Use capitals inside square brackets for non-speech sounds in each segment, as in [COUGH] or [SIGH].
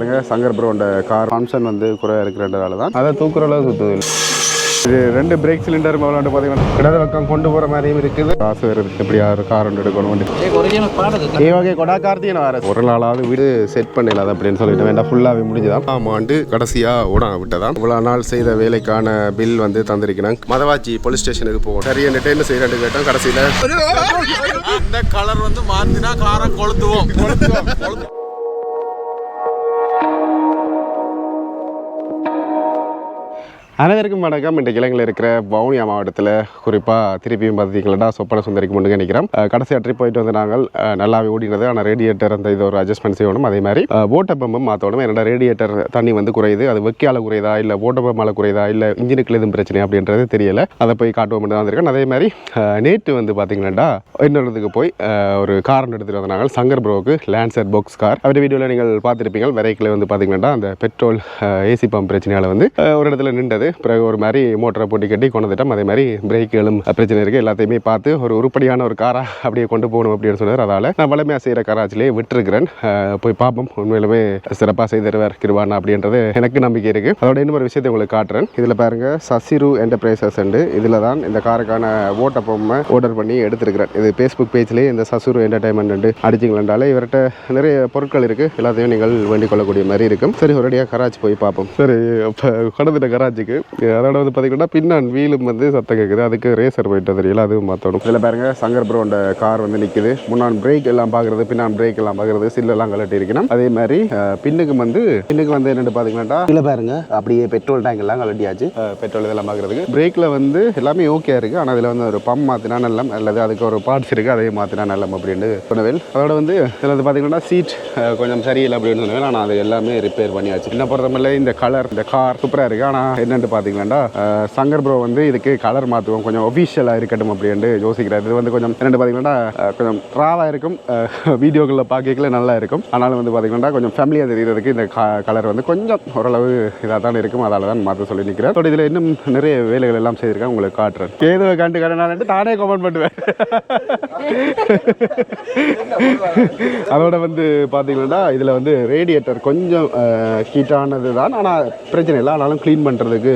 பாருங்க. Shankar ப்ரோண்ட car function வந்து குறையா இருக்கிறதுனால தான் அதை தூக்குற அளவு சுத்துது இல்லை. இது ரெண்டு பிரேக் சிலிண்டர் விளாண்டு பார்த்தீங்கன்னா இடது பக்கம் கொண்டு போகிற மாதிரியும் இருக்குது. காசு வேறு எப்படி யார் கார் ஒன்று எடுக்கணும்? ஏ வகை கொடா கார்த்திகை வர ஒரு நாளாவது வீடு செட் பண்ணல அது அப்படின்னு சொல்லிட்டு வேண்டாம். ஃபுல்லாகவே முடிஞ்சுதான். ஆம் ஆண்டு கடைசியாக ஓட விட்டதான் இவ்வளோ நாள் செய்த வேலைக்கான பில் வந்து தந்திருக்கிறாங்க மதவாச்சி போலீஸ் ஸ்டேஷனுக்கு போவோம் சரி என்ன என்ன செய்யறேன்னு கேட்டோம். கடைசியில் இந்த கலர் வந்து மாத்தினா காரை கொளுத்துவோம். அனைவருக்கும் வணக்கம். இன்றைக்கு இலங்கையில் இருக்கிற வவுனியா மாவட்டத்தில் குறிப்பாக திருப்பியும் பார்த்தீங்களா சொப்பன சுந்தரிக்கு முன்னு நினைக்கிறோம் கடைசி கடைசியா போயிட்டு வந்து நாங்கள் நல்லாவே ஓடினது. ஆனால் ரேடியேட்டர் அந்த இது ஒரு அட்ஜஸ்ட்மெண்ட் செய்யணும். அதே மாதிரி ஓட்ட பம்பும் மாற்றணும். என்னோட ரேடியேட்டர் தண்ணி வந்து குறையுது. அது வெக்கியால் குறையுதா? இல்லை ஓட்ட பம்பால் குறையுதா? இல்லை இன்ஜினுக்கு எதுவும் பிரச்சனை அப்படின்றது தெரியலை. அதை போய் காட்டுவோம் தான் வந்திருக்கேன் அதே மாதிரி நேற்று வந்து பார்த்தீங்கன்னா இன்னொருத்துக்கு போய் ஒரு கார் எடுத்துகிட்டு வந்தாங்க சங்கர் ப்ரோவுக்கு லேன்சர் பாக்ஸ் கார் அவர் வீடியோவில் நீங்கள் பார்த்துருப்பீங்க. வெரைக்கில் வந்து பார்த்தீங்கன்னா அந்த பெட்ரோல் ஏசி பம்ப் பிரச்சனையால் வந்து ஒரு இடத்துல நின்றது. பிறகு ஒரு மாதிரி மோட்டரை போட்டி கட்டி கொண்டு வந்துட்டோம். அதே மாதிரி பிரேக்குகளும் பிரச்சனை இருக்குது எல்லாத்தையுமே பார்த்து ஒரு உருப்படியான ஒரு காராக அப்படியே கொண்டு போகணும் அப்படின்னு சொன்னார். அதால் நான் வளமையாக செய்கிற கராச்சிலேயே விட்டுருக்கிறேன். போய் பார்ப்போம். உண்மையிலுமே சிறப்பாக செய்து தருவார் கிருவானா அப்படின்றது எனக்கு நம்பிக்கை இருக்குது அதோட இன்னொரு விஷயத்தை உங்களுக்கு காட்டுறேன். இதில் பாருங்கள் சசிரு என்டர்பிரைசஸ் உண்டு இதில் தான் இந்த காருக்கான ஓட்ட பொம்மை ஆர்டர் பண்ணி எடுத்துருக்கிறேன் இது ஃபேஸ்புக் பேஜ்லேயே இந்த சசுரு என்டர்டைன்மெண்ட் அடிச்சிங்களாண்டாலே இவர்கிட்ட நிறைய பொருட்கள் இருக்குது எல்லாத்தையும் நீங்கள் வேண்டிக் கொள்ளக்கூடிய மாதிரி இருக்கும். சரி ஒரேடியாக கராச்சி போய் பார்ப்போம். சரி இப்போ கடந்துட்ட கராச்சிக்கு அதோட வந்து பார்த்தீங்கன்னா பின்னான் வீலும் வந்து சத்தம் கேட்குது அதுக்கு ரேசர் போயிட்டு தெரியல அதுவும் மாற்றணும் இதில் பாருங்க சங்கர் ப்ரோண்ட கார் வந்து நிற்குது முன்னான் பிரேக் எல்லாம் பார்க்குறது பின்னான் பிரேக் எல்லாம் பார்க்குறது சில்லெல்லாம் கலட்டி இருக்கணும். அதே மாதிரி பின்னுக்கு வந்து பின்னுக்கு வந்து என்னென்னு பார்த்தீங்கன்னா இதில் பாருங்க அப்படியே பெட்ரோல் டேங்க் எல்லாம் கலட்டியாச்சு பெட்ரோல் இதெல்லாம் பார்க்குறதுக்கு பிரேக்கில் வந்து எல்லாமே ஓகே இருக்குது ஆனால் இதில் வந்து ஒரு பம்ப் மாற்றினா நல்லம் அல்லது அதுக்கு ஒரு பார்ட்ஸ் இருக்குது அதையும் மாற்றினா நல்லம் அப்படின்னு சொன்னவேல் அதோட வந்து இதில் வந்து பார்த்தீங்கன்னா சீட் கொஞ்சம் சரியில்லை அப்படின்னு சொன்னவேல் ஆனால் அது எல்லாமே ரிப்பேர் பண்ணியாச்சு. என்ன பொறுத்தமல்ல இந்த கலர் இந்த கார் சூப்பராக இருக்குது ஆனால் என்னென்னு வந்து பார்த்தீங்களாண்டா சங்கர் ப்ரோ வந்து இதுக்கு கலர் மாற்றுவோம் கொஞ்சம் ஒஃபிஷியலாக இருக்கட்டும் அப்படின்ட்டு யோசிக்கிறார். இது வந்து கொஞ்சம் என்னென்னு பார்த்தீங்கன்னா கொஞ்சம் ட்ராவாக இருக்கும் வீடியோக்களில் பார்க்கல நல்லா இருக்கும். ஆனாலும் வந்து பார்த்தீங்கன்னா கொஞ்சம் ஃபேமிலியாக தெரிகிறதுக்கு இந்த கலர் வந்து கொஞ்சம் ஓரளவு இதாக தான் இருக்கும். அதால் தான் மாற்ற சொல்லி நிற்கிறேன் அதோட இதில் இன்னும் நிறைய வேலைகள் எல்லாம் செய்திருக்கேன் உங்களுக்கு காட்டுறேன். ஏதோ கண்டு கடனாலன்ட்டு தானே கமெண்ட் பண்ணுவேன். அதோட வந்து பார்த்தீங்கன்னா இதில் வந்து ரேடியேட்டர் கொஞ்சம் ஹீட்டானது தான் ஆனால் பிரச்சனை இல்லை. ஆனாலும் க்ளீன் பண்ணுறதுக்கு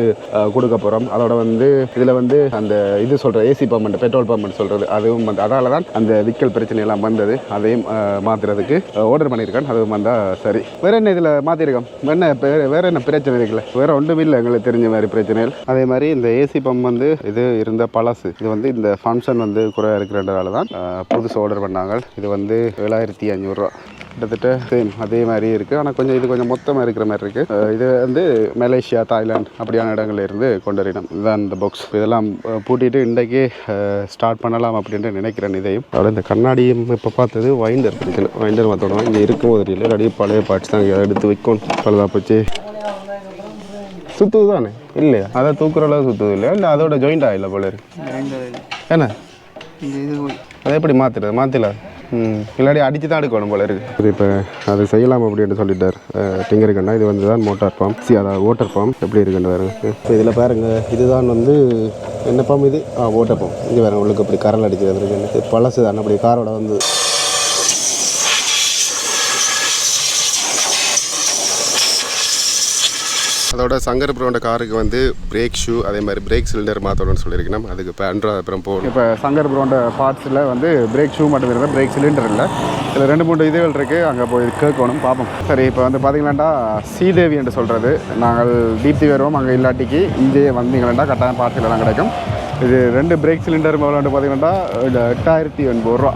கொடுக்க போகிறோம் அதோட வந்து இதில் வந்து அந்த இது சொல்கிற ஏசி பம்பண்ட் பெட்ரோல் பம்பண்ட் சொல்கிறது அதுவும் வந்து அதால தான் அந்த விக்கல் பிரச்சனை எல்லாம் வந்தது. அதையும் மாற்றுறதுக்கு ஆர்டர் பண்ணியிருக்கேன். அதுவும் வந்தால் சரி. வேறு என்ன இதில் மாற்றிருக்கோம் என்ன வேறு வேற என்ன பிரச்சனை இருக்குல்ல? வேறு ஒன்றும் இல்லை எங்களுக்கு தெரிஞ்ச மாதிரி பிரச்சனைகள். அதே மாதிரி இந்த ஏசி பம்ப் வந்து இது இருந்த பழசு. இது வந்து இந்த ஃபங்க்ஷன் வந்து குறையாக இருக்கிறதுனால தான் புதுசு ஆர்டர் பண்ணாங்க. இது வந்து ஏழாயிரத்தி அஞ்சூறுரூவா கிட்டத்தட்ட சேம் அதே மாதிரி இருக்குது ஆனால் கொஞ்சம் இது கொஞ்சம் மொத்தமாக இருக்கிற மாதிரி இருக்குது இது வந்து மலேசியா தாய்லாந்து அப்படியான இடங்கள்ல இருந்து கொண்டு வரணும் இதுதான் இந்த பாக்ஸ் இதெல்லாம் பூட்டிட்டு இன்றைக்கே ஸ்டார்ட் பண்ணலாம் அப்படின்ட்டு நினைக்கிறேன் இதையும். அதோட இந்த கண்ணாடியும் இப்போ பார்த்தது வைண்டர் இதில் வைண்டர் மாற்றணும் இங்கே இருக்கும் தெரியல. இல்லாட்டி பழைய பார்ட்ஸ் தான் எடுத்து வைக்கணும். பழுதா போச்சு. சுற்றுது தானே? இல்லையா? அதை தூக்குற அளவு சுற்றுது இல்லையா? இல்லை அதோட ஜாயிண்ட் ஆகல போல இருக்கு? என்ன? அதை எப்படி மாற்றுறது மாற்றல ம். இல்லாட்டி அடித்து தான் எடுக்கணும் போல இருக்கு. சரி இப்போ அதை செய்யலாம் அப்படின்னு சொல்லிட்டார். டிங்கருக்கண்ணா இது வந்து தான் மோட்டார் பம்ப் சி அதாவது வாட்டர் பம்ப் எப்படி இருக்குன்னு பாருங்க. இப்போ இதில் பாருங்க. இதுதான் வந்து என்ன பம்ப் இது? ஆ வாட்டர் பம்ப் இங்கே வேறு உங்களுக்கு இப்படி கரல் இருக்குன்னு இது பழசு தான் அப்படி காரோட வந்து அதோட சங்கர் ப்ரோட காருக்கு வந்து பிரேக் ஷூ அதே மாதிரி பிரேக் சிலிண்டர் மாற்றணும்னு சொல்லியிருக்கணும் அதுக்கு இப்போ அன்றா அப்புறம் போகணும். இப்போ சங்கர் ப்ரோட பார்ட்ஸில் வந்து பிரேக் ஷூ மட்டும் இருக்குது பிரேக் சிலிண்டர் இல்லை. இதில் ரெண்டு மூணு இதுகள் இருக்குது அங்கே போய் கேட்கணும் பார்ப்போம். சரி இப்போ வந்து பார்த்தீங்களாண்டா ஸ்ரீதேவி என்று சொல்கிறது நாங்கள் தீப்தி வருவோம். அங்கே இல்லாட்டிக்கு இங்கே வந்தீங்களாண்டா கட்டாயம் பார்ட்ஸ் எல்லாம் கிடைக்கும். இது ரெண்டு பிரேக் சிலிண்டர் வந்து பார்த்தீங்கன்னா எட்டாயிரத்தி எண்பது ரூபா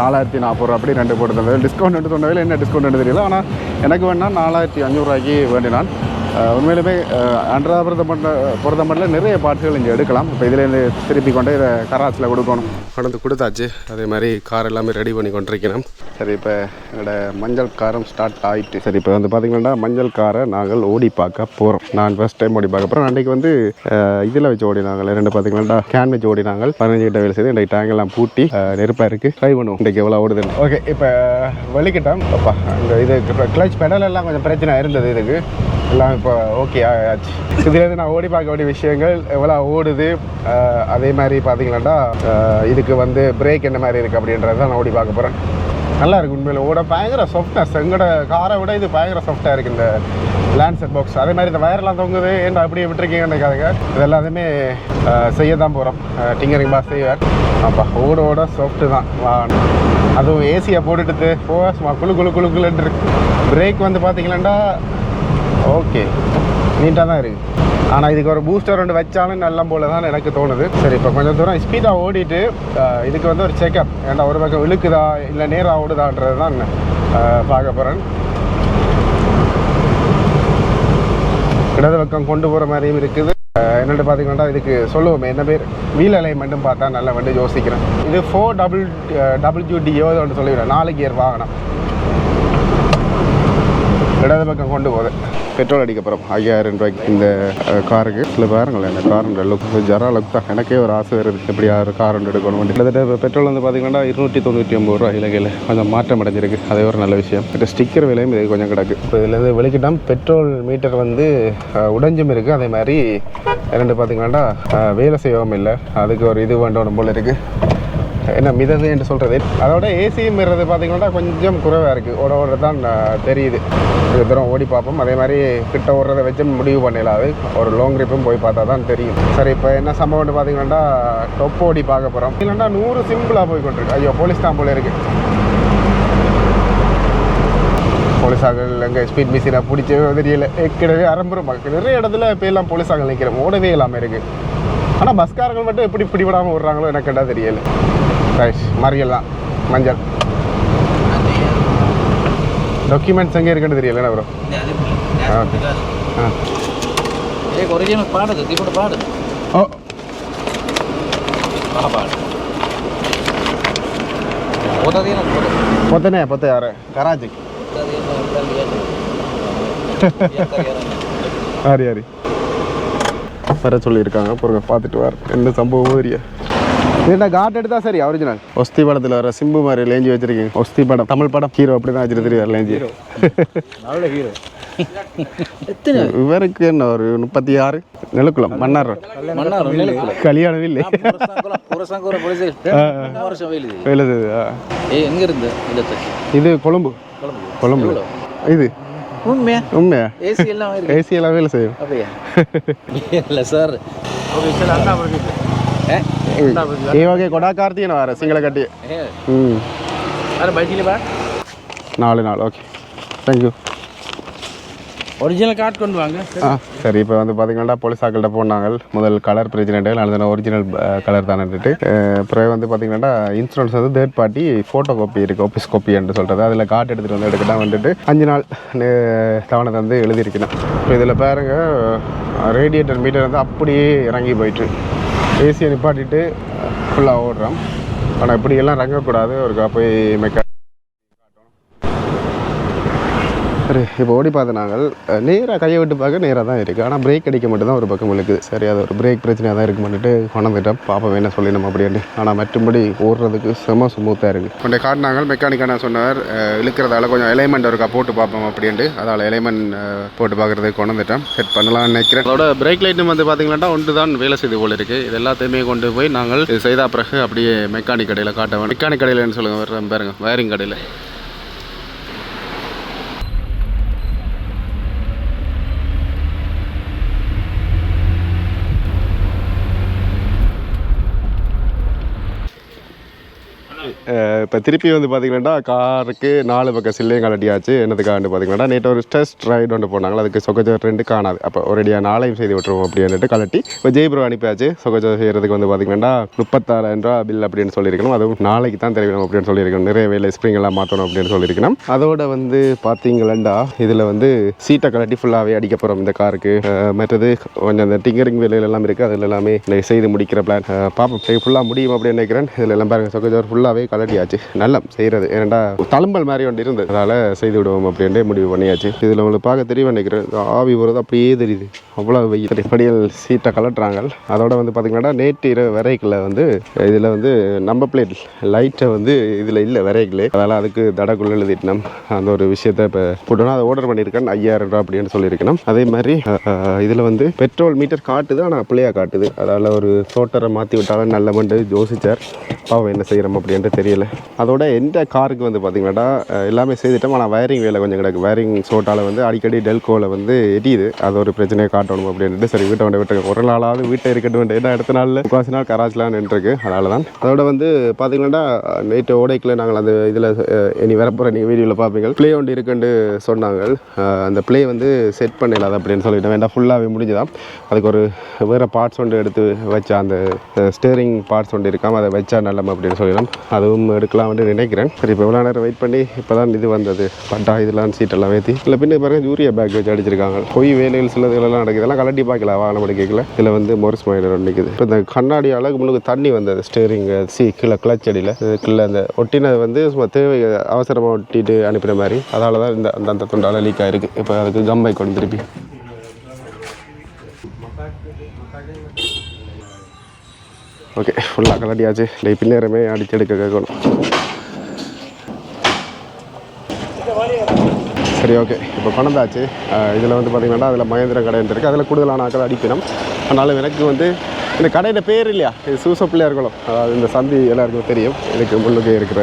நாலாயிரத்தி நாற்பது ரூபா அப்படி ரெண்டு போட்டு தந்தது டிஸ்கவுண்ட் சொன்னதில் என்ன டிஸ்கவுண்ட் தெரியல. ஆனால் எனக்கு வேணால் நாலாயிரத்தி அஞ்சூறுரூவாய்க்கு வேண்டினான். உண்மையிலுமே அன்றா பொருத்தமட்ட பொருத்தமட்டில் நிறைய பாட்டுகள் இங்கே எடுக்கலாம். இப்போ இதுலேருந்து திருப்பி கொண்டு இதை கராச்சியில் கொடுக்கணும். கொண்டு கொடுத்தாச்சு. அதே மாதிரி கார் எல்லாமே ரெடி பண்ணி கொண்டிருக்கணும். சரி இப்போ என்னோட மஞ்சள் காரம் ஸ்டார்ட் ஆயிட்டு. சரி இப்போ வந்து பார்த்தீங்கன்னா மஞ்சள் காரை நாங்கள் ஓடி பார்க்க போகிறோம் நான் ஃபர்ஸ்ட் டைம் ஓடி பார்க்க போகிறோம் அன்றைக்கி வந்து இதில் வச்சு ஓடினாங்க. ரெண்டு பார்த்தீங்கன்னா கேன் வச்சு ஓடினாங்க. பதினஞ்சு கிட்ட வேலை செய்து இன்றைக்கு டேங்க் எல்லாம் பூட்டி நெருப்பாக இருக்குது ட்ரை பண்ணுவோம். இன்றைக்கு எவ்வளோ ஓடுதுன்னு. ஓகே இப்போ வலிக்கிட்டோம். அப்பா இந்த இது கிளச் பெடல் எல்லாம் கொஞ்சம் பிரச்சனை இருந்தது இதுக்கு. எல்லாம் இப்போ ஓகே ஆச்சு. இதுலேருந்து நான் ஓடி பார்க்க வேண்டிய விஷயங்கள் எவ்வளோ ஓடுது அதே மாதிரி பார்த்தீங்களாண்டா இதுக்கு வந்து பிரேக் என்ன மாதிரி இருக்குது அப்படின்றது தான் நான் ஓடி பார்க்க போகிறேன் நல்லா இருக்கு உண்மையில். ஓட பயங்கர சாஃப்ட்னஸ் எங்களோட காரை விட இது பயங்கர சாஃப்டாக இருக்குது இந்த லேண்ட்செட் பாக்ஸ் அதே மாதிரி இந்த வயர்லாம் தொங்குது. ஏன்டா அப்படியே விட்டுருக்கீங்கன்னு நினைக்காதுங்க. இது எல்லாத்தையுமே செய்ய தான் போகிறோம் டிங்கரிங் பாஸ் செய்வார். அப்பா ஓட ஓட சாஃப்ட்டு தான். அதுவும் ஏசியை போட்டுட்டு போக சும்மா குளு குளு குளு இருக்கு. பிரேக் வந்து பார்த்தீங்களாண்டா ஓகே. நீட்டாக தான் இருக்குது ஆனால் இதுக்கு ஒரு பூஸ்டர் ஒன்று வச்சாலும் நல்ல போல தான் எனக்கு தோணுது. சரி இப்போ கொஞ்சம் தூரம் ஸ்பீடாக ஓடிட்டு இதுக்கு வந்து ஒரு செக்அப் ஏன்டா ஒரு பக்கம் இழுக்குதா இல்லை நேராக ஓடுதான்றது தான் பார்க்க போகிறேன் இடது பக்கம் கொண்டு போகிற மாதிரியும் இருக்குது. என்னென்னு பார்த்தீங்கன்னா இதுக்கு சொல்லுவோமே என்ன பேர்? வீல் அலைன்மெண்ட்டும் பார்த்தா நல்லா வந்து யோசிக்கிறேன். இது ஃபோர் டபுள் டபுள் ஜூ டியோ ஒன்று சொல்லிவிடுறேன் நாலு கியர் வாகனம். இடது பக்கம் கொண்டு போகுது. பெட்ரோல் அடிக்க போகிறோம் ஐயாயிரம் ரூபாய்க்கு இந்த காருக்கு. சில பாருங்களேன் இந்த காரோட லுக் ஜரா லுக் தான். எனக்கே ஒரு ஆசை வருது எப்படி யார் கார் ஒன்று எடுக்கணும் கிட்டத்தட்ட பெட்ரோல் வந்து பார்த்தீங்கன்னா இருநூற்றி தொண்ணூற்றி ஒம்பது ரூபா இலங்கையில். கொஞ்சம் மாற்றம் அடைஞ்சிருக்கு. அதே ஒரு நல்ல விஷயம். இப்போ ஸ்டிக்கர் விலையும் இது கொஞ்சம் கிடக்கு. இப்போ இதுலேருந்து வெளிக்கிட்டால் பெட்ரோல் மீட்டர் வந்து உடஞ்சும் உடைஞ்சும் இருக்குது அதே மாதிரி ரெண்டு பார்த்தீங்கன்னா வேலை செய்யவும் இல்லை. அதுக்கு ஒரு இது வேண்டும் போல் இருக்குது என்ன மிதது என்று சொல்கிறது அதோட ஏசியும் மிறது பார்த்தீங்கன்னா கொஞ்சம் குறைவாக இருக்குது ஓட ஓடுறது தான் தெரியுது. இது தூரம் ஓடி பார்ப்போம். அதே மாதிரி கிட்ட ஓடுறதை வச்சு முடிவு பண்ணிடலாது ஒரு லாங் ட்ரிப்பும் போய் பார்த்தா தான் தெரியும். சரி இப்போ என்ன சம்பவம்னு பார்த்தீங்கன்னா டொப் ஓடி பார்க்க போகிறோம் இல்லைன்னா நூறு சிம்பிளாக போய் கொண்டிருக்கு. ஐயோ போலீஸ் தான் போல இருக்குது போலீஸாக்கள் எங்கே ஸ்பீட் மிஷினை பிடிச்சவே தெரியல. ஏற்கனவே அரம்புறம் நிறைய இடத்துல இப்போ எல்லாம் போலீஸார்கள் நிற்கிறோம் ஓடவே இல்லாமல் இருக்குது ஆனால் பஸ்காரர்கள் மட்டும் எப்படி பிடிபடாமல் விடுறாங்களோ எனக்கு என்ன தெரியலை. ரைஸ் மறியல் தான் மஞ்சள் டாக்குமெண்ட்ஸ் எங்கே இருக்குன்னு தெரியல ப்ரோ ஓகே ஆ ஒரிஜினல் பாடுது தீபோட பாடுது ஓ. பாடு [LAUGHS] வர சொல்லியிருக்காங்க பாருங்க பார்த்துட்டு வர எந்த சம்பவமும் தெரியாது என்ன காட் எடுத்தா சரி ஒரிஜினல் ஒஸ்தி படத்தில் வர சிம்பு மாதிரி லேஞ்சி வச்சிருக்கீங்க. ஒஸ்தி படம். தமிழ் படம். ஹீரோ அப்படி தான் வச்சிருக்க தெரியாது லேஞ்சி. நல்ல ஹீரோ. இவருக்கு என்ன ஒரு முப்பத்தி ஆறு நெலுக்குளம் மன்னார் ரோட். மன்னார் கல்யாணம் இல்லை எங்க இருந்து? இது கொழும்பு. கொழும்பு. இது. உண்மையா? உண்மையா? ஏசி எல்லாம் ஏசி எல்லாம் வேலை செய்யும். அப்படியா? இல்ல சார். ஓகே கொடா ගොඩා வர අර සිංහල நாலு நாள் ஓகே. தேங்க்யூ ஒரிஜினல் கார்டு கொண்டு வாங்க. ஆ சரி இப்போ வந்து பார்த்தீங்கன்னா போலீஸாக்கள்கிட்ட போனாங்க. முதல் கலர் பிரச்சனைட்டு நாலு ஒரிஜினல் கலர் தானேட்டு அப்புறம் வந்து பார்த்தீங்கன்னா இன்சூரன்ஸ் வந்து தேர்ட் பார்ட்டி ஃபோட்டோ காப்பி இருக்குது ஆஃபீஸ் காப்பின்னு சொல்கிறது அதில் கார்டு எடுத்துகிட்டு வந்து எடுக்கட்டா வந்துட்டு அஞ்சு நாள் தவணை வந்து எழுதியிருக்கணும். இப்போ இதில் பாருங்கள் ரேடியேட்டர் மீட்டர் வந்து அப்படியே இறங்கி போயிட்டு. ஏசியை நிப்பாட்டிட்டு ஃபுல்லாக ஓடுறோம். ஆனால் இப்படியெல்லாம் இறங்கக்கூடாது. ஒரு போய் மெக்கா சரி இப்போ ஓடி பார்த்த நாங்கள் நேராக கையை விட்டு பார்க்க நேராக தான் இருக்குது ஆனால் பிரேக் அடிக்க மட்டும் தான் ஒரு பக்கம் இருக்குது சரி அது ஒரு பிரேக் பிரச்சனையாக தான் இருக்குமென்னுட்டு கொண்டுட்டோம் பாப்போம் என்ன சொல்லி நம்ம அப்படின்ட்டு. ஆனால் மற்றபடி ஓடுறதுக்கு செம ஸ்மூத்தாக இருக்குது கொண்டே காட்டினாங்க மெக்கானிக்கான சொன்னார் இழுக்கிறதால கொஞ்சம் எலைமெண்ட் ஒருக்கா போட்டு பார்ப்போம் அப்படின்ட்டு. அதால் எலைமெண்ட் போட்டு பார்க்குறதுக்கு கொண்டு வந்துட்டோம் செட் பண்ணலாம்னு நினைக்கிறேன். அதோட பிரேக் லைட்டும் வந்து பார்த்தீங்கன்னா ஒன்று தான் வேலை செய்து போல இருக்குது இது எல்லாத்தையுமே கொண்டு போய் நாங்கள் இது செய்த பிறகு அப்படியே மெக்கானிக் கடையில் காட்ட வேணும். மெக்கானிக் கடையில்னு சொல்லுங்கள் வர்றேன் பாருங்க வயரிங் கடையில். இப்போ திருப்பி வந்து பார்த்திங்கன்னா காருக்கு நாலு பக்கம் சில்லையும் கலட்டியாச்சு என்னதுக்காக பார்த்தீங்கன்னா நேற்று ஒரு டெஸ்ட் ரைடு ஒன்று போனாங்களா அதுக்கு சொகஜோ ரெண்டு காணாது. அப்போ ஒரேடியாக நாளையும் செய்து விட்டுருவோம் அப்படின்ட்டு கலட்டி இப்போ ஜெய்ப்ரோ அனுப்பியாச்சு. சொகஜோ செய்கிறதுக்கு வந்து பார்த்தீங்கன்னா முப்பத்தாறாயிரம் ரூபா பில் அப்படின்னு சொல்லியிருக்கணும். அதுவும் நாளைக்கு தான் தெரிவிக்கணும் அப்படின்னு சொல்லியிருக்கணும். நிறைய வேலை ஸ்ப்ரிங்கெல்லாம் மாற்றணும் அப்படின்னு சொல்லியிருக்கணும். அதோட வந்து பார்த்தீங்களா இதில் வந்து சீட்டை கலட்டி ஃபுல்லாகவே அடிக்க போகிறோம் இந்த காருக்கு. மற்றது கொஞ்சம் அந்த டிங்கரிங் வேலையில் எல்லாம் இருக்குது அதில் எல்லாமே செய்து முடிக்கிற பிளான் பார்ப்போம் ஃபுல்லாக முடியும் அப்படின்னு நினைக்கிறேன். இதில் எல்லாம் பாருங்கள் சொகஜோர் ஃபுல்லாகவே ஆச்சு நல்லா செய்கிறது ஏன்னா தழும்பல் மாதிரி ஒன்று இருந்தது. அதால் செய்து விடுவோம் அப்படின்ட்டு முடிவு பண்ணியாச்சு. இதில் உங்களுக்கு பார்க்க தெரியும் நினைக்கிறேன். ஆவி வருது அப்படியே தெரியுது. அவ்வளோ வெயில். படியல் சீட்டை கலட்டுறாங்க அதோட வந்து பார்த்தீங்கன்னா நேற்று இரவு விரைக்கில் வந்து இதில் வந்து நம்ம பிளேட் லைட்டை வந்து இதில் இல்லை விரைக்கில் அதனால் அதுக்கு தடக்குள்ள எழுதிட்டோம். அந்த ஒரு விஷயத்த இப்போ போட்டோன்னா அதை ஆர்டர் பண்ணியிருக்கேன். ஐயாயிரம் ரூபா அப்படின்னு சொல்லியிருக்கணும். அதே மாதிரி இதில் வந்து பெட்ரோல் மீட்டர் காட்டுது. ஆனால் பிள்ளையாக காட்டுது. அதனால் ஒரு சோட்டரை மாற்றி விட்டாலும் நல்ல மண்டு. யோசிச்சார். பாவம் என்ன செய்கிறோம் அப்படின்ட்டு தெரியும் தெரியல. அதோட எந்த காருக்கு வந்து பார்த்தீங்கன்னாடா எல்லாமே செய்துட்டோம். ஆனால் வயரிங் வேலை கொஞ்சம் கிடக்கு. வயரிங் சோட்டால் வந்து அடிக்கடி டெல்கோவில் வந்து எரியுது. அது ஒரு பிரச்சனையை காட்டணும் அப்படின்ட்டு சரி வீட்டை கொண்டு விட்டு ஒரு நாளாவது வீட்டை இருக்கட்டும் ஏன்னா அடுத்த நாளில்? முக்காசி நாள் கராச்சிலாம் நின்றுருக்கு. அதனால தான். அதோட வந்து பார்த்தீங்கன்னா நேற்று ஓடைக்கில் நாங்கள் அந்த இதில் இனி வரப்போகிற நீங்கள் வீடியோவில் பார்ப்பீங்க ப்ளே ஒன்று இருக்குன்னு சொன்னாங்க. அந்த ப்ளே வந்து செட் பண்ணல அது அப்படின்னு சொல்லிட்டு வேண்டாம் ஃபுல்லாகவே முடிஞ்சுதான். அதுக்கு ஒரு வேறு பார்ட்ஸ் ஒன்று எடுத்து வச்சா அந்த ஸ்டேரிங் பார்ட்ஸ் ஒன்று இருக்காமல் அதை வச்சா நல்லம் அப்படின்னு சொல்லிடலாம் அதுவும் எடுக்கலாம் வந்து நினைக்கிறேன். சரி இப்போ எவ்வளோ நேரம் வெயிட் பண்ணி இப்போ தான் இது வந்தது. பட்டா இதெல்லாம் சீட்டெல்லாம் ஏற்றி இல்லை பின்ன பாருங்கள் யூரியா பேக் வச்சு அடிச்சிருக்காங்க. பொய் வேலைகள் சில இதெல்லாம் நடக்குது. எல்லாம் கலட்டி பார்க்கலாம்? வாகனம் எடுக்கல இதில் வந்து மொரிஸ் மைனர் நிற்குது இப்போ இந்த கண்ணாடி அளவுக்கு முழுக்க தண்ணி வந்தது. ஸ்டேரிங் சி கீழே கிளச் அடியில். கீழே அந்த ஒட்டினது வந்து சும்மா தேவை அவசரமாக ஒட்டிட்டு அனுப்பின மாதிரி. அதால தான் இந்த அந்த அந்த லீக் ஆயிருக்கு. இப்போ அதுக்கு கம்பை கொண்டு திருப்பி. ஓகே ஃபுல்லாக கலட்டியாச்சு இல்லை பின்னேறமே அடிச்சு எடுக்க கேட்கணும் சரி ஓகே இப்போ பணந்தாச்சு இதில் வந்து பார்த்தீங்கன்னா அதில் மகேந்திரன் கடை இருக்குது அதில் கூடுதலான ஆக்கள் அடிப்பினம் ஆனாலும் எனக்கு வந்து இந்த கடையில் பேர் இல்லையா இது சூசப்பிள்ளையாக இருக்கணும் அதாவது இந்த சந்தி எல்லாருக்கும் தெரியும் இதுக்கு முன்னுக்கே இருக்கிற